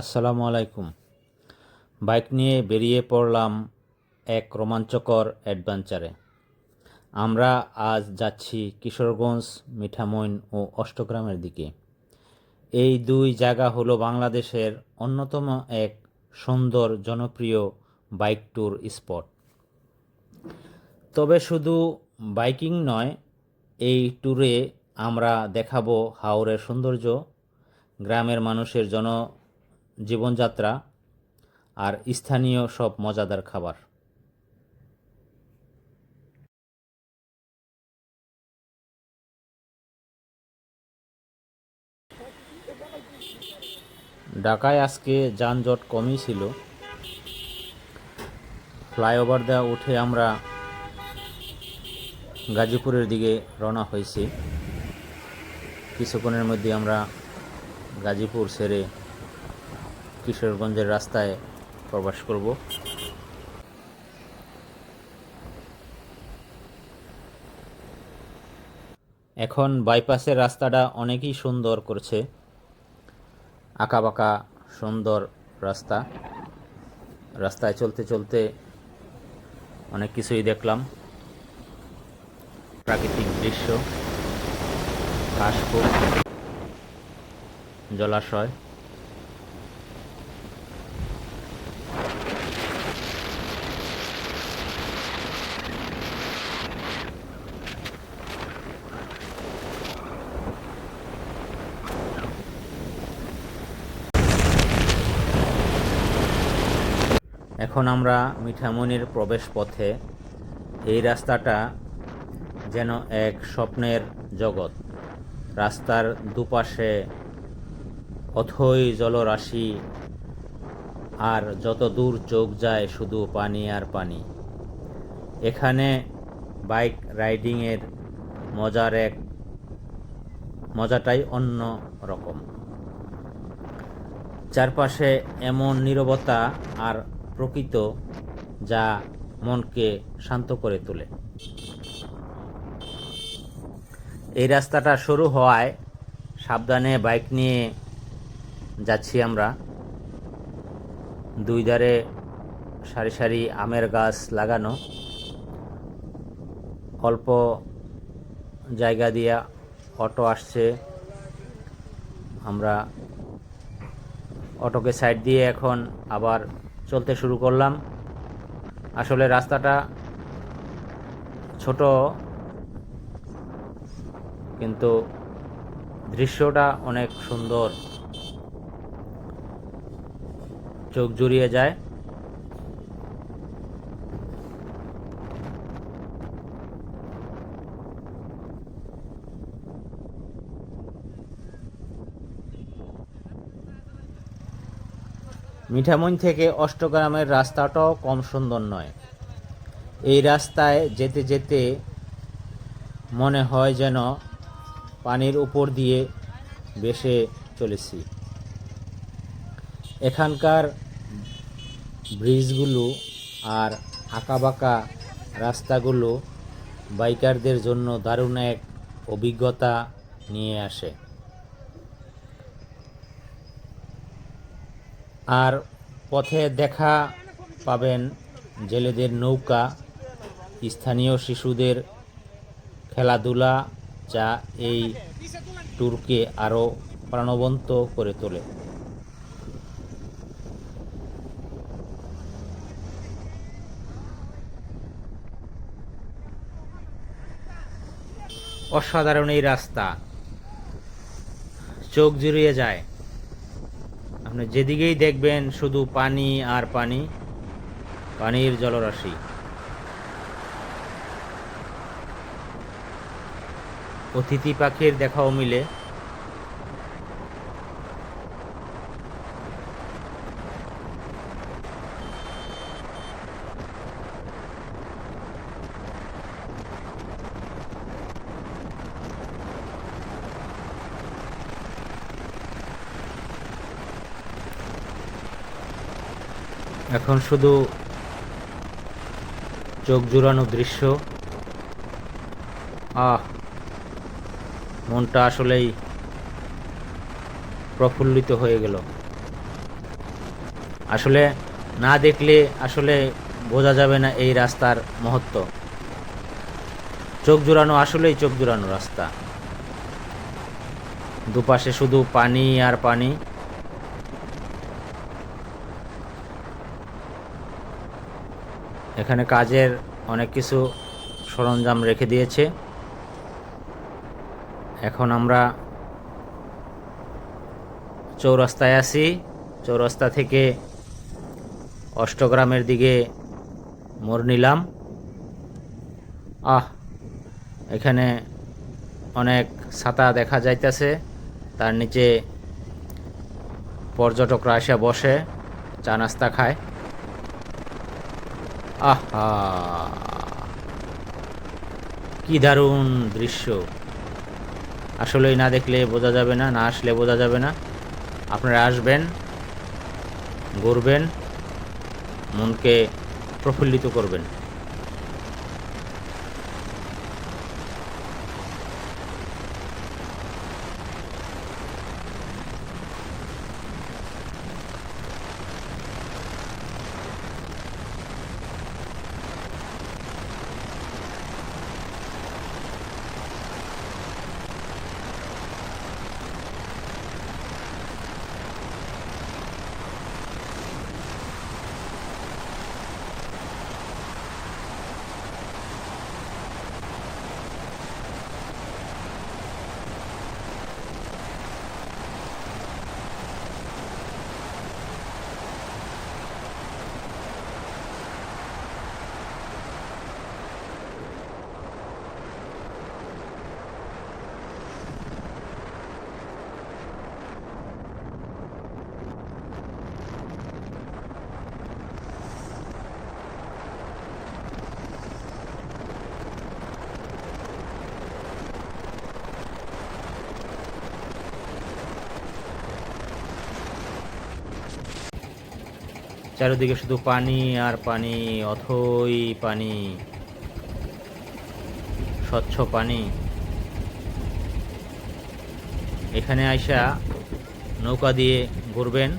আসসালামু আলাইকুম। বাইক নিয়ে বেরিয়ে পড়লাম এক রোমাঞ্চকর অ্যাডভেঞ্চারে। আমরা আজ যাচ্ছি কিশোরগঞ্জ, মিঠামইন ও অষ্টগ্রামের দিকে। এই দুই জায়গা হলো বাংলাদেশের অন্যতম এক সুন্দর, জনপ্রিয় বাইক ট্যুর স্পট। তবে শুধু বাইকিং নয়, এই ট্যুরে আমরা দেখাবো হাওরের সৌন্দর্য, গ্রামের মানুষের জন জীবনযাত্রা আর স্থানীয় সব মজাদার খাবার। ঢাকায় আজকে যানজট কমই ছিল। ফ্লাইওভার দেওয়া উঠে আমরা গাজীপুরের দিকে রওনা হয়েছি। কিছুক্ষণের মধ্যে আমরা গাজীপুর ছেড়ে কিশোরগঞ্জের রাস্তায় প্রবাস করব। এখন বাইপাসের রাস্তাটা অনেকই সুন্দর করছে। আঁকাবাঁকা সুন্দর রাস্তা। রাস্তায় চলতে চলতে অনেক কিছুই দেখলাম। প্রাকৃতিক দৃশ্য ঘাসফুল জলাশয়। এখন আমরা মিঠামনির প্রবেশ পথে এই রাস্তাটা যেন এক স্বপ্নের জগৎ। রাস্তার দুপাশে অথই জলরাশি, আর যত দূর চোখ যায় শুধু পানি আর পানি। এখানে বাইক রাইডিংয়ের মজার এক, মজাটাই অন্য রকম। চারপাশে এমন নীরবতা আর প্রকৃত যা মনকে শান্ত করে তোলে। এই রাস্তাটা শুরু হওয়ায় সাবধানে বাইক নিয়ে যাচ্ছি আমরা। দুই ধারে সারি সারি আমের গাছ লাগানো। অল্প জায়গা দিয়ে অটো আসছে। আমরা অটোকে সাইড দিয়ে এখন আবার চলতে শুরু করলাম। আসলে রাস্তাটা ছোট কিন্তু দৃশ্যটা অনেক সুন্দর। চোখ জুড়িয়ে যায়। মিঠামইন থেকে অষ্টগ্রামের রাস্তাটাও কম সুন্দর নয়। এই রাস্তায় যেতে যেতে মনে হয় যেন পানির উপর দিয়ে বেসে চলেছি। এখানকার ব্রিজগুলো আর আঁকাবাঁকা রাস্তাগুলো বাইকারদের জন্য দারুণ এক অভিজ্ঞতা নিয়ে আসে। আর পথে দেখা পাবেন জেলেদের নৌকা, স্থানীয় শিশুদের খেলাধুলা, যা এই ট্যুরকে আরও প্রাণবন্ত করে তোলে। অসাধারণ এই রাস্তা। চোখ জুড়িয়ে যায়। আপনি যেদিকেই দেখবেন শুধু পানি আর পানি পানির জলরাশি। অতিথি পাখির দেখাও মিলে। এখন শুধু চোখ জুড়ানো দৃশ্য। আহ, মনটা আসলেই প্রফুল্লিত হয়ে গেল। আসলে না দেখলে আসলে বোঝা যাবে না এই রাস্তার মহত্ব। চোখ জোড়ানো আসলেই চোখ জোড়ানো রাস্তা। দুপাশে শুধু পানি আর পানি। এখানে কাজের অনেক কিছু সরঞ্জাম রেখে দিয়েছে। এখন আমরা চৌরাস্তায় আছি। চৌরাস্তা থেকে অষ্টগ্রামের দিকে মোড় নিলাম। আহ, এখানে অনেক ছাতা দেখা যাইতেছে। তার নিচে পর্যটকরা এসে বসে, চা নাস্তা খায়। আহা। কি দারুণ দৃশ্য। আসলেই না দেখলে বোঝা যাবে না না আসলে বোঝা যাবে না। আপনারা আসবেন ঘুরবেন মনকে প্রফুল্লিত করবেন। চারিদিকে শুধু পানি আর পানি, অথই পানি, স্বচ্ছ পানি। এখানে আইসা নৌকা দিয়ে ঘুরবেন,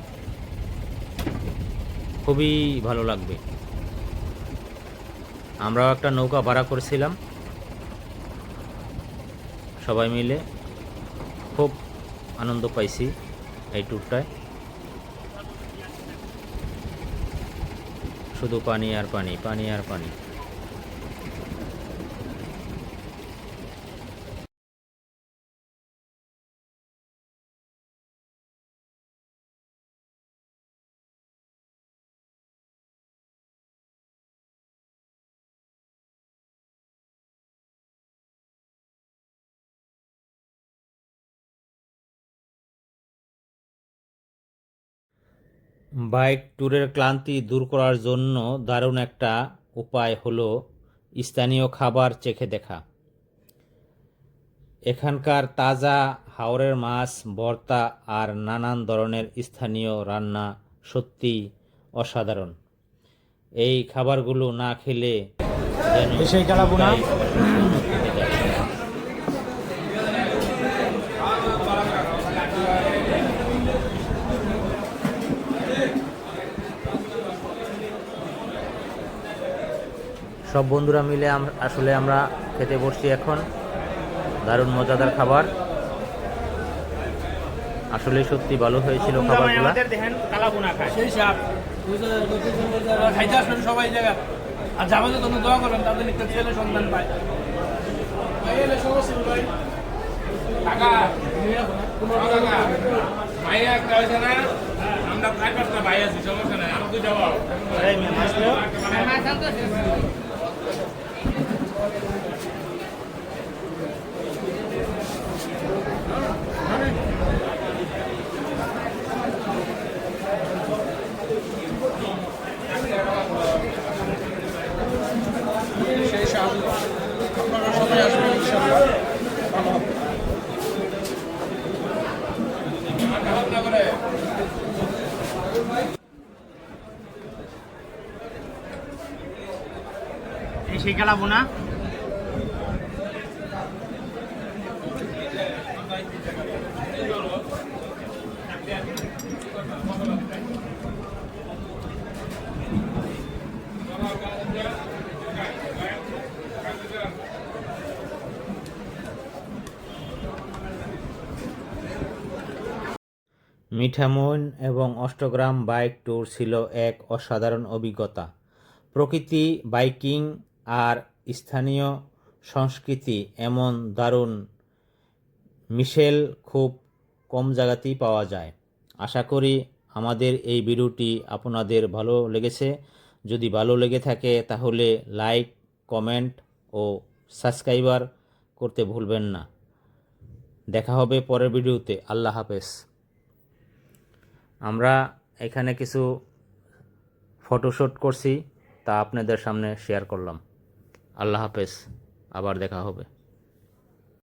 খুবই ভালো লাগবে। আমরাও একটা নৌকা ভাড়া করেছিলাম, সবাই মিলে। খুব আনন্দ পাইছি এই ট্যুরটায় শুধু পানি আর পানি পানি আর পানি। বাইক ট্যুরের ক্লান্তি দূর করার জন্য দারুণ একটা উপায় হলো স্থানীয় খাবার চেখে দেখা। এখানকার তাজা হাওরের মাছ ভর্তা আর নানান ধরনের স্থানীয় রান্না সত্যি অসাধারণ। এই খাবারগুলো না খেলে যেন দেশেই কালাবো না? গায়ে উঠে যাবে। সব বন্ধুরা মিলে আসলে আমরা খেতে বসছি এখন। দারুণ মজাদার খাবার। আসলে সত্যি ভালো হয়েছিল খাবারগুলো। সবাই জায়গা। আর দোয়া করবেন তাদের একটা ছেলে সন্তান পায়। আমরা প্রায় পাঁচটা ভাই আছি সমস্যা নাই। আমার মাছ লো। সেই সাপ আপনারা সবাই আসবেন ইনশাআল্লাহ ভালো হবে এই সেই কালাবোনা মিঠামইন এবং অষ্টগ্রাম বাইক ট্যুর ছিল এক অসাধারণ অভিজ্ঞতা। প্রকৃতি, বাইকিং আর স্থানীয় সংস্কৃতি এমন দারুণ মিশেল খুব কম জায়গাতেই পাওয়া যায়। আশা করি আমাদের এই ভিডিওটি আপনাদের ভালো লেগেছে। যদি ভালো লেগে থাকে তাহলে লাইক, কমেন্ট ও সাবস্ক্রাইবার করতে ভুলবেন না। দেখা হবে পরের ভিডিওতে। আল্লাহ হাফেজ। আমরা এখানে কিছু ফটোশ্যুট করছি, তা আপনাদের সামনে শেয়ার করলাম। আল্লাহ হাফেজ, আবার দেখা হবে।